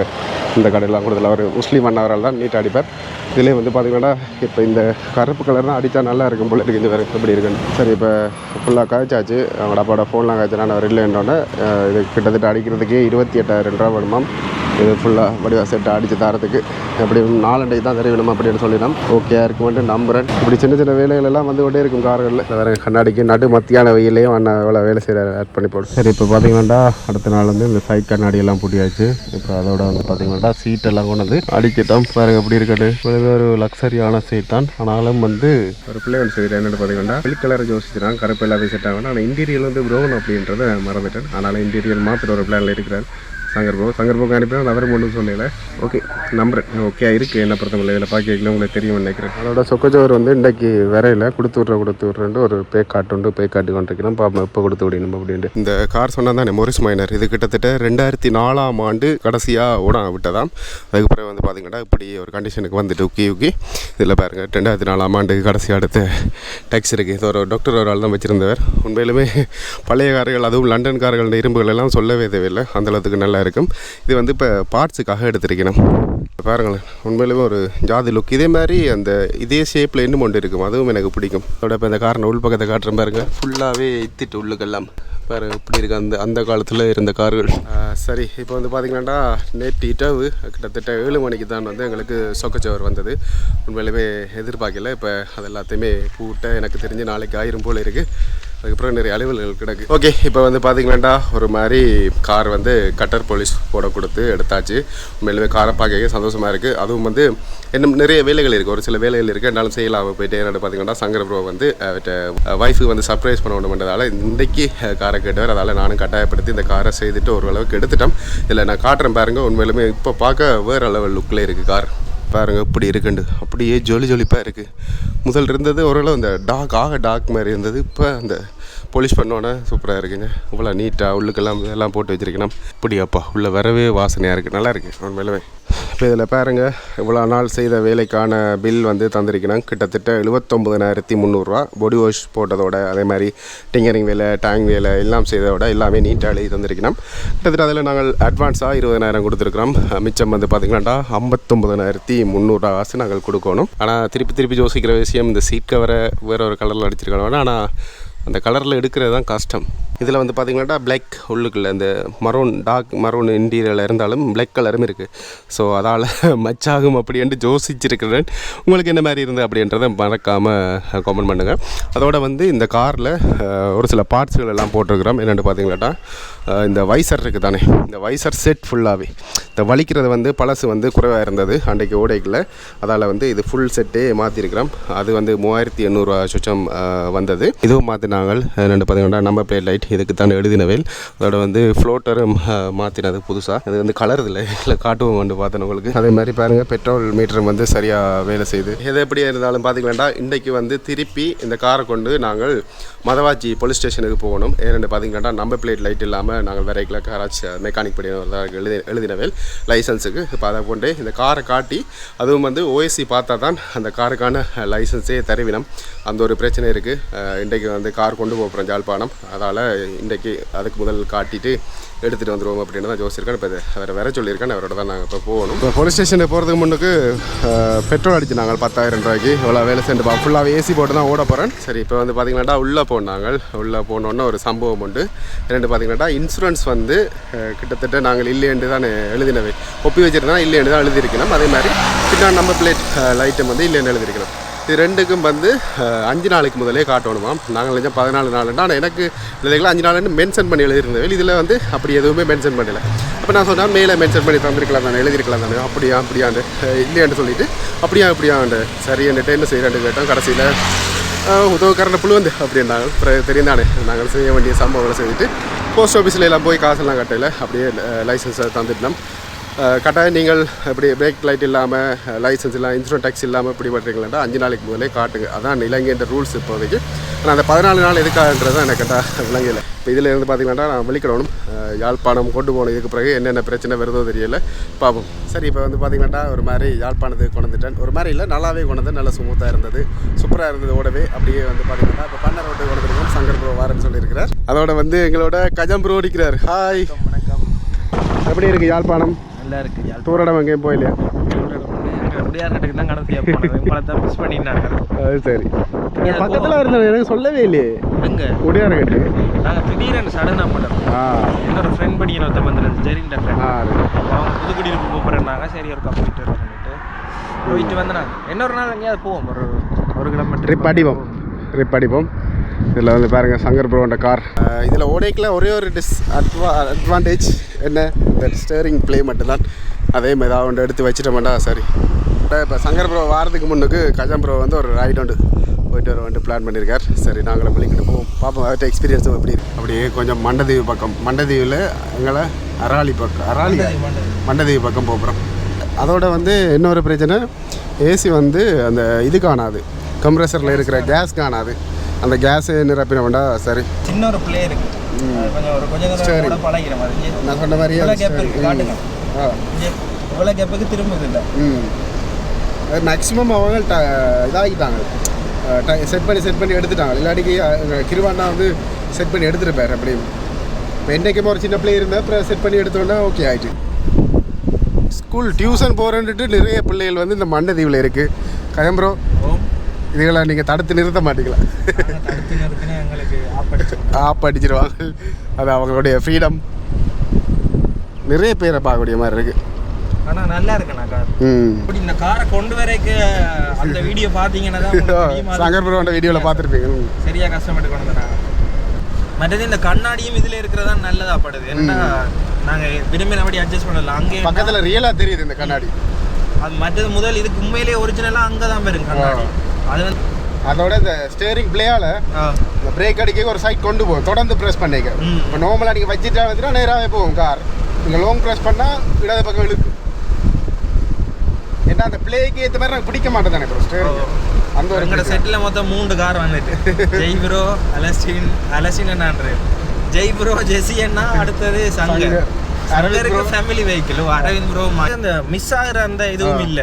இந்த கடையெல்லாம் கூடுதலாக ஒரு முஸ்லீம் அண்ணாவரால் தான் நீட்டாக அடிப்பார் இதிலே வந்து பார்த்தீங்கன்னா இப்போ இந்த கருப்பு கலர்னால் அடித்தா நல்லா இருக்கும் போல இருக்குது இந்த வேறு எப்படி இருக்குன்னு. சரி இப்போ ஃபுல்லாக காய்ச்சாச்சு. அவங்களோட அப்பாவோட ஃபோன்லாம் காய்ச்சினா நான் இல்லைன்னொன்னே இது கிட்டத்தட்ட அடிக்கிறதுக்கே இருபத்தி எட்டாயிரம் ரூபா வருமா இது ஃபுல்லாக வடிவா செட்டை அடித்து தரத்துக்கு. எப்படி நாலண்டை தான் தெரிவிக்கணும் அப்படின்னு சொல்லிடலாம். ஓகே இருக்குமென்ட்டு நம்புறேன். இப்படி சின்ன சின்ன வேலைகள் எல்லாம் வந்து கொண்டே இருக்கும் கார்களில். வேறு கண்ணாடிக்கு நடு மத்தியான வெயிலையும் அண்ணன் எவ்வளோ வேலை செய்கிற ஆட் பண்ணி போடும் சரி இப்போ பார்த்தீங்கன்னா அடுத்த நாள் வந்து இந்த சைட் கண்ணாடி எல்லாம் பூட்டியாச்சு. இப்போ அதோட வந்து பார்த்தீங்கன்னா சீட் எல்லாம் கொண்டு அடிக்கட்டும் அடிக்கிட்டோம் பாருங்க எப்படி இருக்காது. ஒரு லக்ஸரியான சீட் தான். ஆனாலும் வந்து ஒரு பிள்ளைகள் செய்கிற என்னென்னு பார்த்தீங்கன்னா வெள்ளி கலர் யோசிச்சுறாங்க கருப்பு எல்லாத்தையும் செட் ஆகணும். ஆனால் இன்டீரியல் வந்து ப்ரௌன் அப்படின்றத மறந்துட்டேன். ஆனாலும் இன்டீரியல் மாத்திர ஒரு பிளானில் இருக்கிறார். சங்கர் போ சங்கர் போக்கு அனுப்பினா அவரும் ஒன்றும் சொல்லல. ஓகே. நம்புறேன். ஓகே இருக்குது என்ன பொறுத்தவரை இதில் பார்க்கல உங்களுக்கு தெரியும் நினைக்கிறேன். அதோட சொக்கச்சோர் வந்து இன்றைக்கு வரையில கொடுத்து விட்ற கொடுத்து விட்றேன்ட்டு ஒரு பே காட்டு உண்டு பே காட்டி கொண்டிருக்கிறோம் பாப்போம் எப்போ கொடுத்து விடணும் அப்படின்ட்டு. இந்த கார் சொன்னால் தானே மொரிஸ் மைனர். இது கிட்டத்தட்ட ரெண்டாயிரத்தி நாலாம் ஆண்டு கடைசியாக ஓட விட்டதாம். அதுக்கப்புறம் வந்து பார்த்தீங்கன்னா இப்படி ஒரு கண்டிஷனுக்கு வந்துட்டு உக்கி உக்கி. இதில் பாருங்கள் ரெண்டாயிரத்தி நாலாம் ஆண்டு கடைசி அடுத்த டேக்ஸ் இருக்குது இது ஒரு டாக்டர் ஒரு ஆள் தான் வச்சுருந்தவர். உண்மையிலுமே பழைய கார்கள் அதுவும் லண்டன் கார்கள் இரும்புகள் எல்லாம் சொல்லவே தேவையில்லை. அந்த அளவுக்கு நல்லா இருக்கும். இது வந்து இப்போ பார்ட்ஸுக்காக எடுத்திருக்கணும். பாருங்களேன் உண்மையிலுமே ஒரு ஜாதி லுக் இதே மாதிரி அந்த இதே ஷேப்பில் இன்னும் ஒன்று இருக்கும். அதுவும் எனக்கு பிடிக்கும். அதோட இப்போ இந்த காரணம் உள் காட்டுற பாருங்க. ஃபுல்லாகவே இத்திட்டு உள்ளுக்கெல்லாம். பாரு இப்படி இருக்குது அந்த அந்த காலத்தில் இருந்த கார்கள். சரி இப்போ வந்து பார்த்தீங்கன்னா நேற்று இரவு கிட்டத்தட்ட ஏழு மணிக்கு தான் வந்து எங்களுக்கு சொக்கச்சவர் வந்தது. உண்மையிலுமே எதிர்பார்க்கல. இப்போ அது எல்லாத்தையுமே பூட்ட எனக்கு தெரிஞ்சு நாளைக்கு ஆயிரம் போல் இருக்குது அதுக்கப்புறம் நிறைய அலுவல்கள் கிடக்கு. ஓகே இப்போ வந்து பார்த்தீங்கன்னா ஒரு மாதிரி கார் வந்து கட்டர் போலீஸ் போட கொடுத்து எடுத்தாச்சு. உண்மையிலுமே காரை பார்க்க சந்தோஷமாக இருக்குது அதுவும் வந்து இன்னும் நிறைய வேலைகள் இருக்குது ஒரு சில வேலைகள் இருக்குது என்னாலும் செய்யலாம் போயிட்டு என்னென்னு பார்த்தீங்கன்னா சங்கர ப்ரோ வந்து ஒய்ஃபுக்கு வந்து சர்ப்ரைஸ் பண்ண வேண்டும்ன்றதால இன்றைக்கி காரை கேட்டவர். அதால் நானும் கட்டாயப்படுத்தி இந்த காரை செய்துட்டு ஓரளவுக்கு எடுத்துட்டோம். இதில் நான் காட்டுறேன் பாருங்கள் உண்மையிலுமே இப்போ பார்க்க வேறு லெவல் லுக்கில் இருக்குது கார். பாருங்க இப்படி இருக்குண்டு. அப்படியே ஜொலி ஜொலிப்பாக இருக்குது முதல் இருந்தது ஓரளவு அந்த டாக் ஆக டாக் மாதிரி இருந்தது. இப்போ அந்த போலீஸ் பண்ணோன்னே சூப்பராக இருக்குங்க. இவ்வளோ நீட்டாக உள்ளுக்கெல்லாம் எல்லாம் போட்டு வச்சிருக்கணும். இப்படியாப்பா உள்ளே வரவே வாசனையாக இருக்குது நல்லா இருக்குது உண்மையிலுமே இப்போ இதில் பாருங்க இவ்வளோ நாள் செய்த வேலைக்கான பில் வந்து தந்திருக்கணும். கிட்டத்தட்ட எழுபத்தொம்பதுனாயிரத்தி முந்நூறுரூவா பொடி வாஷ் போட்டதோட அதே மாதிரி டிங்கரிங் வேலை டேங் வேலை எல்லாம் செய்ததோட எல்லாமே நீட்டாக எழுதி தந்திருக்கணும். கிட்டத்தட்ட அதில் நாங்கள் அட்வான்ஸாக இருபதனாயிரம் கொடுத்துருக்குறோம். மிச்சம் வந்து பார்த்திங்கன்னா ஐம்பத்தொம்பதுனாயிரத்தி முந்நூறுரூவா காசு நாங்கள் கொடுக்கணும். ஆனால் திருப்பி திருப்பி யோசிக்கிற விஷயம் இந்த சீட் கவரை வேற ஒரு கலரில் அடிச்சிருக்கணும். ஆனால் அந்த கலரில் எடுக்கிறது தான் கஷ்டம் இதில் வந்து பார்த்தீங்கன்னாட்டா பிளாக் உள்ளுக்குள்ள இந்த மரோன் டார்க் மரோன் இன்டீரியரில் இருந்தாலும் பிளாக் கலரும் இருக்குது ஸோ அதால் மச்சாகும் அப்படின்ட்டு ஜோசிச்சிருக்கிறேன் உங்களுக்கு என்ன மாதிரி இருந்தது அப்படின்றத மறக்காமல் கமெண்ட் பண்ணுங்கள் அதோட வந்து இந்த காரில் ஒரு சில பார்ட்ஸுகள் எல்லாம் போட்டிருக்கிறோம். என்னென்னு பார்த்தீங்கன்னாட்டா இந்த வைசர் இருக்குது தானே இந்த வைசர் செட் ஃபுல்லாகவே இந்த வலிக்கிறது வந்து பழசு வந்து குறைவாக இருந்தது அன்றைக்கு ஓடைக்கில் அதால் வந்து இது ஃபுல் செட்டே மாற்றிருக்கிறோம் அது வந்து மூவாயிரத்தி எண்ணூறுரூவா சுச்சம் வந்தது. இதுவும் மாற்றினாங்க ரெண்டு பார்த்தீங்கன்னா நம்பர் பிளேட் லைட் இதுக்கு தான் எழுதினவேல் அதோட வந்து ஃப்ளோட்டரும் மாற்றினது புதுசாக இது வந்து கலர் இல்லை இல்லை காட்டுவோம் வந்து பார்த்தேன் உங்களுக்கு. அதே மாதிரி பாருங்கள் பெட்ரோல் மீட்டரும் வந்து சரியாக வேலை செய்யுது எது எப்படி இருந்தாலும் பார்த்தீங்கன்னா இன்றைக்கு வந்து திருப்பி இந்த காரை கொண்டு நாங்கள் மதவாச்சி போலீஸ் ஸ்டேஷனுக்கு போகணும். ஏன்னு பார்த்தீங்கன்னா நம்பர் பிளேட் லைட் இல்லாமல் நாங்கள் வேறைக்கில் காராச் மெக்கானிக் படி எழுதி எழுதினவேல். லைசன்ஸுக்கு இப்போ அதை கொண்டு இந்த காரை காட்டி அதுவும் வந்து ஓஎஸ்சி பார்த்தா தான் அந்த காருக்கான லைசன்ஸே தருவினம். அந்த ஒரு பிரச்சனை இருக்குது இன்றைக்கு வந்து கார் கொண்டு போகிறோம் ஜாழ்ப்பாணம். அதால் இன்றைக்கு அதுக்கு முதல் காட்டிட்டு எடுத்துகிட்டு வந்துடுவோம் அப்படின்னு தான் யோசிச்சிருக்கேன் இப்போ வேறு வேற சொல்லியிருக்கேன் அவரோட தான் நாங்கள் இப்போ போகணும். இப்போ போலீஸ் ஸ்டேஷனுக்கு போகிறதுக்கு முன்னுக்கு பெட்ரோல் அடிச்சு நாங்கள் பத்தாயிரம் ரூபாய்க்கு. இவ்வளோ வேலை சென்று ஃபுல்லாகவே ஏசி போட்டு தான் ஓட போகிறேன் சரி இப்போ வந்து பார்த்தீங்கன்னா உள்ளே போனாங்க. உள்ளே போனோன்னே ஒரு சம்பவம் உண்டு. ரெண்டு பார்த்தீங்கன்னா இன்சூரன்ஸ் வந்து கிட்டத்தட்ட நாங்கள் இல்லையென்று தான் எழுதினவை. ஒப்பி வச்சிருந்தா இல்லையென்று தான் எழுதியிருக்கணும். அதே மாதிரி பின்னாடி நம்பர் பிளேட் லைட்டும் வந்து இல்லைன்னு எழுதியிருக்கணும். இது ரெண்டுக்கும் வந்து அஞ்சு நாளைக்கு முதலே காட்டணுமாம் நாங்கள் நினைச்சோம் பதினாலு நாள். ஆனால் எனக்கு இதுக்கெல்லாம் அஞ்சு நாள்னு மென்ஷன் பண்ணி எழுதியிருந்தேன். இதில் வந்து அப்படி எதுவுமே மென்ஷன் பண்ணல. அப்போ நான் சொன்னேன் மேலே மென்ஷன் பண்ணி தந்திருக்கலாம் தானே எழுதிருக்கலாம் தானே. அப்படியா அப்படியாண்டு அஹ், இல்லையாண்டு சொல்லிட்டு அப்படியா அப்படியாண்டு. சரி என்னட்டு என்ன செய்யறாண்டு கேட்டோம் கடைசியில் உதவுக்காரன புழு வந்து அப்படின்னாங்க அப்புறம் தெரியும் தானே நாங்கள் செய்ய வேண்டிய சம்பவங்களை செஞ்சுட்டு போஸ்ட் ஆஃபீஸில் எல்லாம் போய் காசெல்லாம் கட்டையில் அப்படியே லைசன்ஸை தந்துட்டோம் கட்டாயம் நீங்கள் இப்படி பிரேக் லைட் இல்லாமல் லைசன்ஸ் இல்லாமல் இன்சூரன்ஸ் டேக்ஸ் இல்லாமல் இப்படி பண்ணுறீங்களா அஞ்சு நாளைக்கு முதலே காட்டுங்க. அதான் இலங்கைன்ற ரூல்ஸ் இப்போதைக்கு. ஆனால் அந்த பதினாலு நாள் எதுக்காகன்றது தான் எனக்கு கேட்டால் விளங்கல. இப்போ இதில் இருந்து பார்த்தீங்கன்னா நான் வெளிக்கிடணும் அஹ் யாழ்ப்பாணம் கொண்டு போன இதுக்கு பிறகு என்னென்ன பிரச்சனை வருதோ தெரியல. பார்ப்போம் சரி இப்போ வந்து பார்த்தீங்கன்னா ஒரு மாதிரி யாழ்ப்பாணத்துக்கு கொண்டு வந்துட்டேன். ஒரு மாதிரி இல்லை நல்லாவே கொண்டு வந்து நல்லா ஸ்மூத்தாக இருந்தது. சூப்பராக இருந்தது ஓடவே. அப்படியே வந்து பார்த்தீங்கன்னா இப்போ பண்ண ரோட்டு கொண்டு வந்துருக்கோம். சங்கர் ப்ரோ வாரன்னு சொல்லியிருக்கிறார். அதோட வந்து எங்களோட கஜம் ப்ரோ அடிக்கிறார். ஹாய் வணக்கம் எப்படி இருக்குது யாழ்ப்பாணம்? நல்லா இருக்கு. தூரடம் எங்கேயும் போயிலையா முடியாதுக்கு தான் கடைசியாக போனது. தான் மிஸ் பண்ணிட்டாங்க சரி. பக்கத்தில் இருந்தது எனக்கு சொல்லவே இல்லையே. எங்க? முடியாத கேட்டு நாங்கள் திடீர்னு சடனாக பண்ணோம் என்னோட ஃப்ரெண்ட் படிக்கிற ஒருத்தர் வந்துருந்து ஜெரிண்ட ஃப்ரெண்ட். அவங்க புதுக்குடியிருப்பு கூப்பிட்றாங்க. சரி ஒருக்கா போயிட்டு சொல்லிட்டு. போயிட்டு வந்தனாங்க இன்னொரு நாள் எங்கேயாவது போவோம். ஒரு ஒரு கிலோமீட்டர். ட்ரிப் அடிப்போம். ட்ரிப் அடிப்போம். இதில் வந்து பாருங்கள் சங்கர் ப்ரோன்ற கார் இதில் ஓடைக்கில் ஒரே ஒரு டிஸ் அட்வா அட்வான்டேஜ் என்ன? இந்த ஸ்டேரிங் ப்ளே மட்டும்தான். அதே மாதிரி ஏதாவது ஒன்று எடுத்து வச்சிட்டோம்டா சரி. இப்போ சங்கர் ப்ரோ வாரத்துக்கு முன்னுக்கு கஜம் ப்ரோ வந்து ஒரு ரைட் ஒன்று போயிட்டு வர வந்து பிளான் பண்ணியிருக்கார். சரி நாங்களும் வெளிக்கிட்டு போவோம். பார்ப்போம் அவர்கிட்ட எக்ஸ்பீரியன்ஸ் எப்படி இருக்கு. அப்படியே கொஞ்சம் மண்டதீவு பக்கம் மண்டதீவில் எங்களை அராளி பக்கம் அராளி மண்டதீவு பக்கம் போகிறோம் அதோட வந்து இன்னொரு பிரச்சனை ஏசி வந்து அந்த இது காணாது. கம்ப்ரெசரில் இருக்கிற கேஸ் காணாது. அந்த கேஸு நிரப்பின வேண்டா சரி. சின்ன ஒரு பிளே இருக்கு கொஞ்சம் ஒரு கொஞ்சம் பழகிற மாதிரி நான் சொன்ன மாதிரியே இவ்வளோ அது கேப் சரி. இருக்கு ம். காட்டுங்க. இவ்வளோ கேப்புக்கு திரும்புது இல்லை. மேக்ஸிமம் அவங்க ட இதாகிட்டாங்க. செட் பண்ணி செட் பண்ணி எடுத்துட்டாங்க. இல்லாட்டிக்கு கிருவாண்டா வந்து செட் பண்ணி எடுத்துருப்பார் அப்படி. இப்போ என்றைக்குமே ஒரு சின்ன பிள்ளை இருந்தால் அப்புறம் செட் பண்ணி எடுத்தோன்னா ஓகே ஆயிட்டு. ஸ்கூல் டியூஷன் போகிறேன்ட்டு நிறைய பிள்ளைகள் வந்து இந்த மண்டதீவில் இருக்குது கயம்பரோ ஓம் இதுகளை நீங்கள் தடுத்து நிறுத்த மாட்டீங்களா? ஆப் அடிச்சிருவாங்க. அது அவங்களுடைய ஃப்ரீடம் நிறைய பேரை பார்க்கக்கூடிய மாதிரி இருக்குது ஆனால் நல்லா இருக்குண்ணா இப்படி இந்த காரை கொண்டு வரைக்கு அந்த வீடியோ பார்த்தீங்கன்னா [LAUGHS] சங்கர் ப்ரோட வீடியோவில் பார்த்துருப்பீங்க. ம். சரியா கஷ்டப்பட்டு கொண்டு வந்தாங்க மற்றது இந்த கண்ணாடியும் இதில் இருக்கிறதா நல்லதா படுது. ஏன்னா நாங்கள் விரும்பினபடி அட்ஜஸ்ட் பண்ணல. அங்கே பக்கத்துல ரியலா தெரியுது இந்த கண்ணாடி. அது மற்றது முதல் இதுக்கு உண்மையிலேயே ஒரிஜினலாக அங்கே தான் போயிருக்கு கண்ணாடி. அது வந்து அதோட இந்த ஸ்டேரிங் பிளேயால இந்த பிரேக் அடிக்க ஒரு சைட் கொண்டு போகும். தொடர்ந்து ப்ரெஸ் பண்ணிக்க. இப்போ நார்மலாக நீங்கள் வச்சுட்டா வந்துட்டா நேராகவே போகும் கார் நீங்கள் லாங் ப்ரெஸ் பண்ணால் இடது பக்கம் இழுக்கு ஏன்னா அந்த பிளேக்கு ஏற்ற மாதிரி எனக்கு பிடிக்க மாட்டேன் தானே ப்ரோ ஸ்டேரிங் அந்த ஒரு எங்களோட. செட்டில் மொத்தம் மூன்று கார் வந்துட்டு [LAUGHS] ஜெய் ப்ரோ அலஸ்டின் அலஸ்டின் என்னான்று ஜெய் ப்ரோ ஜெசி அடுத்தது Shankar. Aravind. Family vehicle Aravind bro அந்த மிஸ் ஆகுற அந்த இதுவும் இல்ல.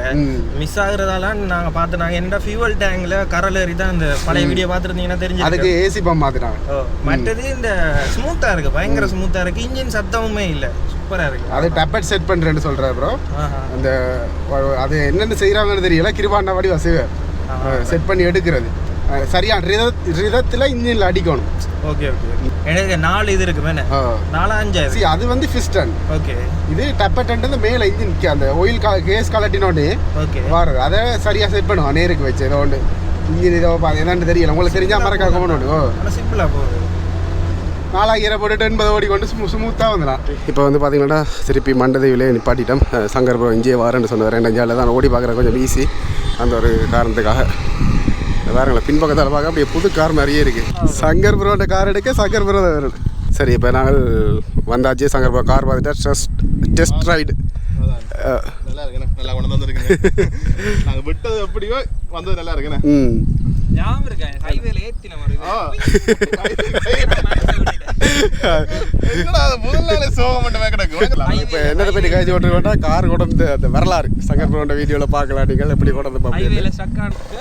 மிஸ் ஆகுறதால நாங்க பார்த்து நாங்க ஃபியூவல் டேங்க்ல கரல் ஏறி தான் இந்த பழைய வீடியோ பார்த்துருந்தீங்கன்னா அதுக்கு தெரிஞ்சிருக்கு ஏசி பம்ப் மாற்றினாங்க ஓ, மற்றது இந்த ஸ்மூத்தா இருக்கு பயங்கர ஸ்மூத்தா இருக்கு. இன்ஜின் சத்தமுமே இல்ல. சூப்பரா இருக்கு. அது டப்பட் செட் பண்ணுறேன்னு சொல்கிறேன் ப்ரோ. அந்த அது என்னென்ன செய்கிறாங்கன்னு தெரியல. கிருபாண்ட வடி வசைவர் செட் பண்ணி எடுக்கிறது. சரியான ரித ரிதத்தில் இன்ஜினில் அடிக்கணும். ஓகே ஓகே எனக்கு நாலு இது இருக்கு மேலே. நாலா See, அது வந்து ஃபிஸ்டன் ஓகே. இது டப்பட்டன்ட்டு மேலே இன்ஜின் அந்த ஒயில் கா கேஸ் கலட்டினோடனே ஓகே. வாரு அதை சரியாக செட் பண்ணுவான் நேருக்கு வச்சு. ஏதோ ஒன்று இன்ஜின் ஏதோ பா என்னன்னு தெரியல. உங்களுக்கு தெரிஞ்சா மறக்கா கவனம் ஓ ஆனால் சிம்பிளா போகுது. நாலாயிரம் போட்டுட்டு எண்பது ஓடி கொண்டு ஸ்மூ ஸ்மூத்தாக வந்துடலாம். இப்போ வந்து பார்த்தீங்கன்னா திருப்பி மண்டதைவிலே நிப்பாட்டிட்டோம். சங்கர் ப்ரோ இங்கே வாரேன்னு சொன்னார். ரெண்டு அஞ்சாவில் தான் ஓடி பார்க்குற கொஞ்சம் ஈஸி அந்த ஒரு காரணத்துக்காக. வேறுங்களா பின்பக்கத்தால் பார்க்க அப்படியே புது கார் மாதிரியே இருக்குது சங்கர் ப்ரோட கார் எடுக்க சங்கர் ப்ரோ தான் சரி இப்போ நாங்கள் வந்தாச்சு சங்கர் ப்ரோ கார் பார்த்துட்டா டெஸ்ட் டெஸ்ட் ரைடு நல்லா இருக்குண்ணே நல்லா கொண்டு வந்துருக்கீங்க. [LAUGHS] நாங்கள் விட்டது எப்படியோ வந்தது நல்லா இருக்குண்ணே. ஞாபகம் இருக்கேன் ஹைவேல ஏத்தின மாதிரி [LAUGHS] இப்போ என்னதை பற்றி காய்ச்சி ஓட்டுருக்கோம்னா கார் கொண்டு அந்த வரலாறு. சங்கர் ப்ரோட வீடியோவில் பார்க்கலாம். நீங்கள் எப்படி கொண்டு வந்து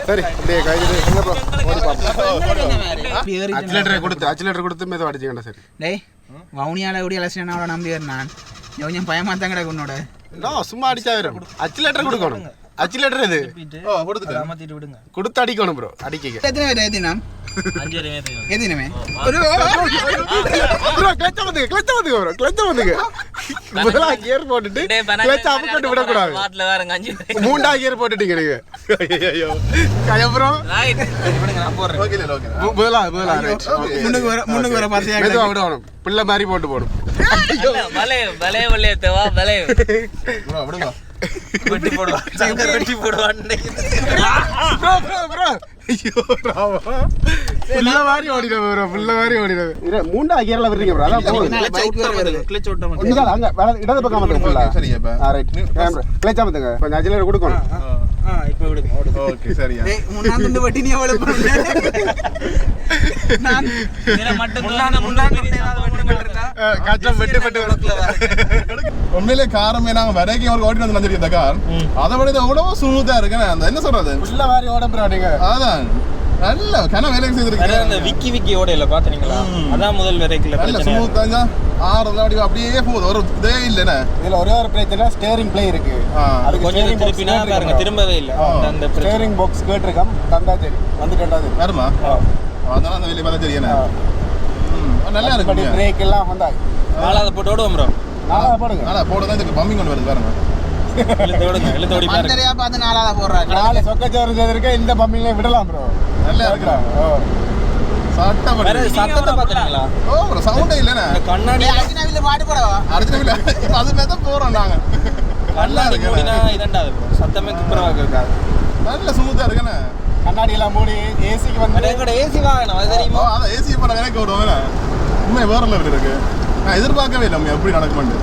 சரி அப்படியே காய்ச்சி சங்கர் ப்ரோ ஓடி பார்ப்போம் அச்சிலேட்டரை கொடுத்து அச்சிலேட்டர் கொடுத்து மெதுவாக அடிச்சிக்கண்டா சரி. டேய் வவுனியால எப்படி அலசினா அவளை நம்பி நான். கொஞ்சம் பயமா தான் கிடக்கு உன்னோட. நான் சும்மா அடிச்சா வரும் அச்சிலேட்டர் கொடுக்கணும். அச்சிலேட்டர் இது ஓ கொடுத்துட்டேன். அமர்த்திட்டு விடுங்க. கொடுத்து அடிக்கணும் ப்ரோ அடிக்க எத்தனை பேர் அஞ்சு ப்ரோ கிளச்ச வந்துங்க கிளச்ச வந்துங்க ப்ரோ கிளச்ச வந்துங்க முதல்ல கியர் போட்டுட்டு கிளச்ச அமுக்கட்டு வேறங்க அஞ்சு மூண்டா கியர் போட்டுட்டீங்க நீங்க. ஐயோ கயப்புறம் விடுங்க நான் போடுறேன். ஓகே ஓகே முதலா முதலா ரைட் முன்னுக்கு வர முன்னுக்கு வர பார்த்தியா மெதுவா விடணும். பிள்ளை மாதிரி போட்டு போடும். பலே பலே பலே தேவா ப்ரோ விடுங்க. வெட்டி போடுவான் வெட்டி போடுவான் ப்ரோ ப்ரோ ப்ரோ ஐயோ ராமா. பிள்ளை மாதிரி ப்ரோ பிள்ளை மாதிரி ஓடினது இது மூண்டா கியர்ல விடுறீங்க ப்ரோ அதான் மட்டும் அங்க இடது பக்கம் வந்து இப்ப வந்துங்க கொஞ்சம் அஜிலேட்டர் கொடுக்கணும். ஆ இப்போ விடுங்க ஓடுங்க. ஓகே சரியா. டேய் முன்னாடி துண்டு வட்டி நீ எவ்வளவு நான் இதில் மட்டும் முன்னாடி முன்னாடி ஏதாவது வெட்டுங்கள் இருக்கா கச்சம் வெட்டு வெட்டு உண்மையிலே காரமே நாங்க வரைக்கும் ஒரு ஓட்டி வந்து இந்த கார் அதை விட இது எவ்வளவு ஸ்மூத்தா இருக்குன்னு அந்த என்ன சொல்றது? பிள்ளை மாதிரி ஓட ப்ரோ நீங்க அதான். நல்ல கன வேலை அதான் அந்த விக்கி விக்கி ஓடையில பாத்தீங்களா அதான் முதல் வரைக்குள்ள நல்ல பிரச்சனை ஸ்மூத்தா ஆறுல அப்படி அப்படியே போகுது. ஒரு இதே இல்லைண்ணே இதுல ஒரே ஒரு பிரச்சனை ஸ்டேரிங் பிளே இருக்கு. அதுக்கு கொஞ்சம் steering box திருப்பினா பாருங்க. திரும்பவே இல்லை. அந்த- ஸ்டேரிங் பாக்ஸ் கேட்டிருக்கோம். தந்தா சரி. வந்துட்டா சரி. வருமா? அதனால அந்த வெளியே பார்த்தா தெரியும் நல்லா இருக்கு பிரேக் எல்லாம் வந்தா நாலாவது போட்டு ஓடுவோம் ப்ரோ நாளா போடுங்க ஆனா போடுதான் இதுக்கு பம்மி கொண்டு வருது பாருங்க. மந்தரையா பார்த்து நாலாவது போடுறாரு. நாலு சொக்கச்சோறு செய்திருக்க இந்த பம்மிங்களே விடலாம் ப்ரோ நல்லா வேற பண்ணி சத்தத்தை பாத்தீங்களா ஓ ஒரு சவுண்டே இந்த கண்ணாடி அர்ஜுனாவில பாட்டு போடவா? அடுத்த வீல அது மேல தான் போறோம் நாங்க. நல்லா மூடினா இருக்கு bro. சத்தமே துப்புரவாக இருக்காது. நல்ல ஸ்மூத்தா இருக்குண்ணே. கண்ணாடி எல்லாம் மூடி ஏசிக்கு அது வந்து எங்கட ஏசி வாகனம் அது ஓ தெரியுமா அதான் ஏசி பண்ண எனக்கு விடுவோம் உண்மை வேற லெவல் இருக்கு? நான் எதிர்பார்க்கவே இல்லை உண்மை எப்படி நடக்குமெண்டு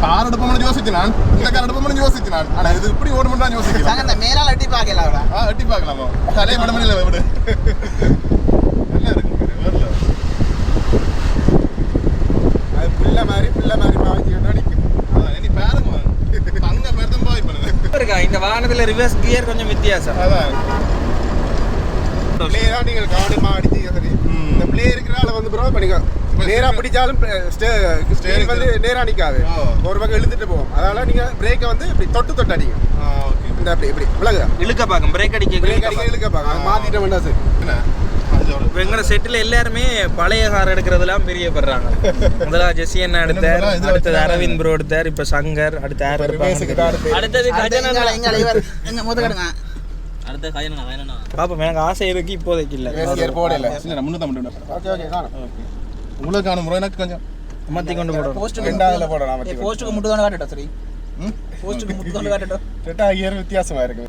கார் எடுப்போம்னு யோசிச்சு நான் இந்த கார் எடுப்போம்னு யோசிச்சு நான் ஆனா இது இப்படி ஓடுமென்னு யோசிக்கிறேன் நாங்க அந்த மேலால எட்டி பார்க்கல அவளா ஆ எட்டி பார்க்கலாமா தலையை படம் இல்லை விடு நல்லா இருக்கு level. அது பிள்ளை மாதிரி பிள்ளை மாதிரி பாவிச்சுக்கிட்டா நிற்கும் இனி பாருங்க தங்க மாதிரி தான் பாய் பண்ணுது இருக்கா இந்த வாகனத்துல ரிவர்ஸ் கியர் கொஞ்சம் வித்தியாசம் அதான் பிளே தான் நீங்கள் கவனமா அடிச்சீங்க சரி. இந்த பிளே இருக்கிறனால வந்து ப்ரோ பண்ணிக்க [LAUGHS] நேரா பிடிச்சாலும் ஸ்டேரிங் வந்து நேரா நிக்காது. ஒரு பக்கம் இழுத்துட்டு போகும் அதனால நீங்க பிரேக்கை வந்து இப்படி தொட்டு தொட்டு அடிங்க. இந்த அப்படி இப்படி. விலகுதா இழுக்க பாக்கும் பிரேக் அடிக்க பிரேக் அடிக்க பாக்கும். இழுக்க பாக்க அது மாத்திட்ட வேண்டாம் சார் இப்ப எங்கட செட்டில் எல்லாருமே பழைய கார் எடுக்கிறதுலாம் பிரியப்படுறாங்க. முதலா ஜெசி என்ன எடுத்தார் அடுத்தது அரவிந்த் ப்ரோ எடுத்தார் இப்ப சங்கர் அடுத்து யார் அடுத்தது பாப்போம் எனக்கு ஆசை இருக்கு இப்போதைக்கு இல்ல. போடல. இல்லை உங்களுக்கு காணும் ப்ரோ எனக்கு கொஞ்சம் அமர்த்தி கொண்டு போடுறோம் போஸ்ட்டுக்கு ரெண்டாவதுல போடலாம் ஏய், போஸ்ட்டுக்கு முட்டு தானே காட்டட்டும் சரி. போஸ்ட்டுக்கு முட்டு தானே காட்டட்டும். ரெட்டா இயர் வித்தியாசமா இருக்கு.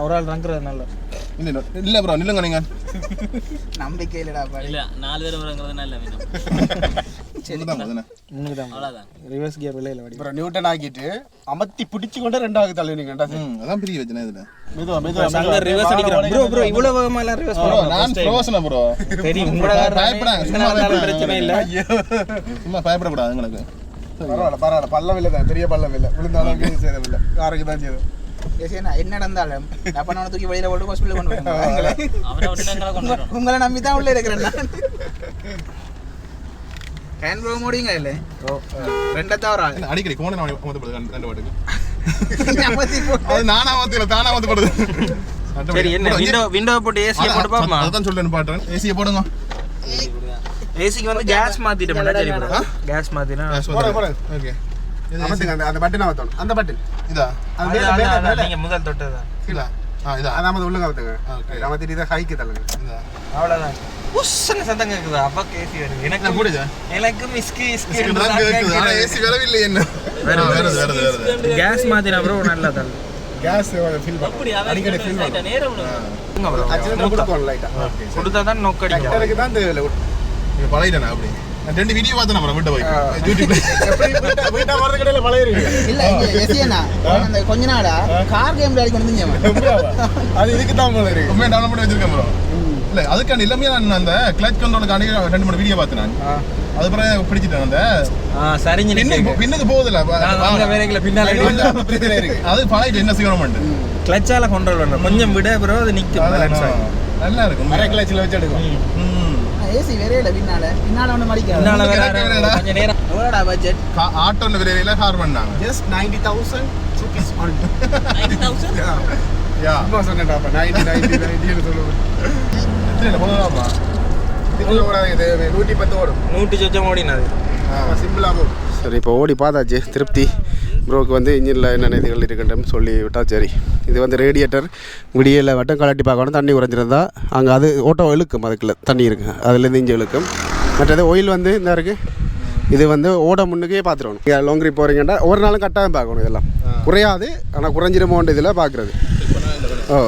ஒரு ஆள் ரங்குறது நல்ல. இல்லை இல்லை ப்ரோ நில்லுங்க நம்பிக்கை இல்லடா இல்ல நாலு பேர் வரங்கிறது நல்ல வேணும் [LAUGHS] ரிவர்ஸ் கியர் விலையில வடி அப்புறம் நியூட்டன் ஆக்கிட்டு அமர்த்தி பிடிச்சு கொண்டு ரெண்டாவது ம் அதான் பெரிய வச்சுனே இதில். மெதுவா ரிவர்ஸ் அடிக்கிறான். ப்ரோ ப்ரோ இவ்வளவு வேகமா எல்லாம் ரிவர்ஸ் ப்ரோ நான் ப்ரொஃபஷனல் ப்ரோ. பயப்படாங்க, சும்மா. பிரச்சனை இல்ல. சும்மா பயப்படக்கூடாது எங்களுக்கு பரவாயில்ல பரவாயில்ல. பள்ளம் இல்லை தான் பெரிய பள்ளம் இல்லை விழுந்தாலும் இல்லை காருக்கு தான் ஏசி என்ன நடந்தாலும் அப்ப தூக்கி வெளியில போட்டு ஹாஸ்பிட்டல் கொண்டு உங்களை நம்பி தான் உள்ள இருக்கிறேன் ஆள் என்ன, அடிக்கடி கோணம் அமர்த்தப்படுது ரெண்டு- ரெண்டு வாட்டுக்கு ஞாபகத்தி போ அது நானா மாத்தல தானா மாத்தப்படுது சரி என்ன விண்டோ விண்டோ போட்டு ஏசியை போட்டு பாப்போமா அதான் சொல்றேன் பாட்டுறேன் ஏசியை போடுங்க ஏசிக்கு வந்து கேஸ் மாத்திட்டோம்னா சரி ப்ரோ கேஸ் மாத்தினா. ஓகே அந்த அந்த பட்டன் அமர்த்தணும் அந்த பட்டன் இதா அது நீங்க முதல் தொட்டதா இல்ல ஆ இதா Okay. அமர்த்திட்டு இதை ஹைக்கு தள்ளுங்க இதா அவ்வளவுதான் உஸ்ஸுன்னு சத்தம் கேக்குதா? அப்பா ஏசி வருது எனக்கு என்ன புரியுதா? எனக்கு மிஸ்கி மிஸ்கி இதுதான் கேக்குது. ஆனா ஏசி வரவில்லை என்ன? வருது. வருது வருது கேஸ் மாத்தினா ப்ரோ நல்லா தள்ளு. கேஸ் ஃபில் அப்படி பண்ணணும் அடிக்கடி ஃபில் அவன் நேரம் விடுங்க பண்ணணும் கொடுக்கணும் லைட்டா கொடுத்தா தான் நோக்கடிக்கும் எனக்கு தான் தேவையில்லை இது பழகிட்டேன் அப்படி? நான் ரெண்டு வீடியோ பார்த்தேன் நம்ம வீட்டை போய். யூடியூப்ல எப்படி வீட்டை வீட்டை வரது கடையில் பழையிருவீங்க இல்ல இங்க எசியனா அந்த கொஞ்ச நாளா கார் கேம் விளையாடி கொண்டு வந்தீங்க அது இதுக்கு தான் போல இருக்கு உண்மையை டவுன்லோட் பண்ணி வச்சிருக்கேன் ப்ரோ இல்ல அதுக்கான இல்லாமே நான் அந்த கிளச் கண்ட்ரோலுக்காண்டி ரெண்டு மூணு வீடியோ பார்த்தேன் நான். அது பிறகு பிடிச்சிட்டேன் அந்த. சரிஞ்சு பின்னுக்கு போகுதுல அது பழகிட்டு என்ன செய்யணும் கிளச்சால கண்ட்ரோல் பண்ணணும். கொஞ்சம் விட ப்ரோ அது ஆகி. நல்லா இருக்கும். மர கிளச்சில் வச்சு எடுக்கும். ம். ஏசி வேறையில பின்னால. பின்னால ஒன்று மடிக்காது. பின்னால வேற எனக்கு வேறடா. கொஞ்சம் நேரம். எவ்வளோடா பட்ஜெட் கா- ஆட்டோன்னு விரைவில கார் பண்ணாங்க. Just ninety thousand rupees ninety thousand யா சும்மா சொன்னேன்டாப்பா நைன்டி நைன்டி நைன்டின்னு சொல்லுவேன் ஓடாது இது நூற்றி பத்து ஓடும். நூற்றி சொச்சம் ஓடினது சிம்பிளாக போகும். சரி இப்போ ஓடி பார்த்தாச்சு திருப்தி. ப்ரோக்கு வந்து இன்ஜினில் என்னென்ன இதுகள் இருக்குன்னு சொல்லி விட்டா சரி. இது வந்து ரேடியேட்டர் விடியல வட்டம் கலட்டி பார்க்கணும் தண்ணி குறைஞ்சிருந்தா அங்கே அது ஓட்டோ இழுக்கும் அதுக்குள்ள தண்ணி இருக்கு. அதுலேருந்து இஞ்சி இழுக்கும். மற்றது oil வந்து இந்த இருக்குது இது வந்து ஓட முன்னுக்கே பார்த்துருவோம் நீங்கள் லாங் போகிறீங்கன்னா ஒரு நாளும் கட்டாயம் பார்க்கணும் இதெல்லாம். குறையாது ஆனால் குறைஞ்சிருமோன்ற இதில் பார்க்குறது. ஓ.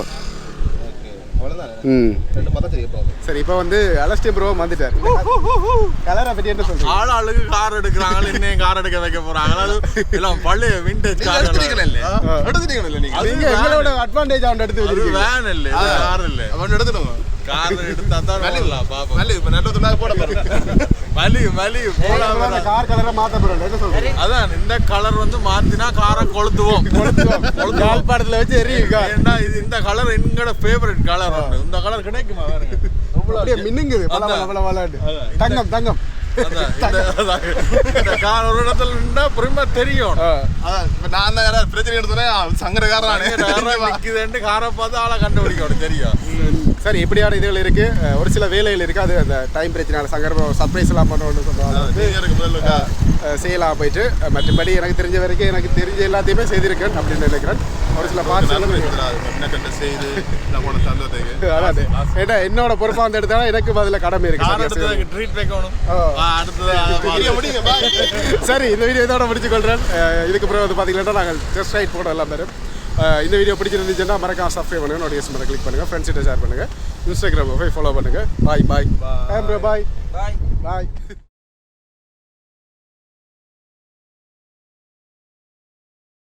சரி இப்போ வந்து அலஸ்டியம் ப்ரோ வந்துட்டார். கலரை பற்றி என்ன சொல்றீங்க? ஆள் ஆளுக்கு கார் எடுக்கிறாங்க இன்னும் கார் எடுக்க வைக்க போறாங்க. எல்லாம் பழைய விண்டேஜ் கார் எடுத்துட்டீங்களே எடுத்துட்டீங்களே நீங்க? நீங்க எங்களோட அட்வான்டேஜ் அவன் எடுத்து வேன் இல்ல கார் இல்ல. அவன் எடுத்துடுங்க கார் எடுத்தா தான் வரலாம் பாப்போம் நல்ல இப்ப துணாக போட பாருங்க வலி வலி போடா அந்த கார் கலரை மாத்த போறோம் என்ன சொல்றீங்க அதான் இந்த கலர் வந்து மாத்தினா காரை கொளுத்துவோம். கொளுத்துவோம். யாழ்ப்பாணத்துல வச்சு எரியுங்க ஏன்னா இது இந்த கலர் எங்களோட ஃபேவரட் கலர் இந்த கலர் கிடைக்குமா பாருங்க [LAUGHS] அப்படியே மின்னுங்குது. பல பல பலாண்டு தங்கம் தங்கம். [LAUGHS] ஒரு இடத்துல நின்றா புரியுமா தெரியும். நான் தான் பிரச்சனை எடுத்தோன்னே சங்கரக்காரன் நிக்குதுன்ட்டு காரை பார்த்து ஆளை கண்டுபிடிக்கணும் தெரியும். சரி இப்படியான இதுகள் இருக்கு? அஹ் ஒரு சில வேலைகள் இருக்கு. அது அந்த டைம் பிரச்சனை சங்கர் சர்ப்ரைஸ் எல்லாம் பண்ணணும்னு சொல்லுவாங்க செய்யலாம் போயிட்டு மற்றபடி எனக்கு தெரிஞ்ச வரைக்கும் எனக்கு தெரிஞ்ச எல்லாத்தையுமே செய்திருக்கேன் அப்படின்னு நினைக்கிறேன். ஒரு சில பார்ட்ஸ் செய்து [LAUGHS] ஏன்னா என்னோட பொறுப்பா வந்து எடுத்தா எனக்கு பதில கடமை இருக்கு [LAUGHS] சரி இந்த வீடியோ இதோட முடிச்சுக்கொள்கிறேன் இதுக்கு பிறகு வந்து பார்த்தீங்கன்னா நாங்கள் ஜஸ்ட் ரைட் போட எல்லாம் வரும் இந்த வீடியோ பிடிச்சிருந்துச்சுன்னா மறக்காம சப்ஸ்கிரைப் பண்ணுங்க நோட்டிஃபிகேஷன் பண்ண கிளிக் பண்ணுங்க ஃப்ரெண்ட்ஸ்கிட்ட ஷேர் பண்ணுங்க இன்ஸ்டாகிராமில் போய் ஃபாலோ பண்ணுங்க. பாய் பாய் பாய் பாய் பாய் பாய்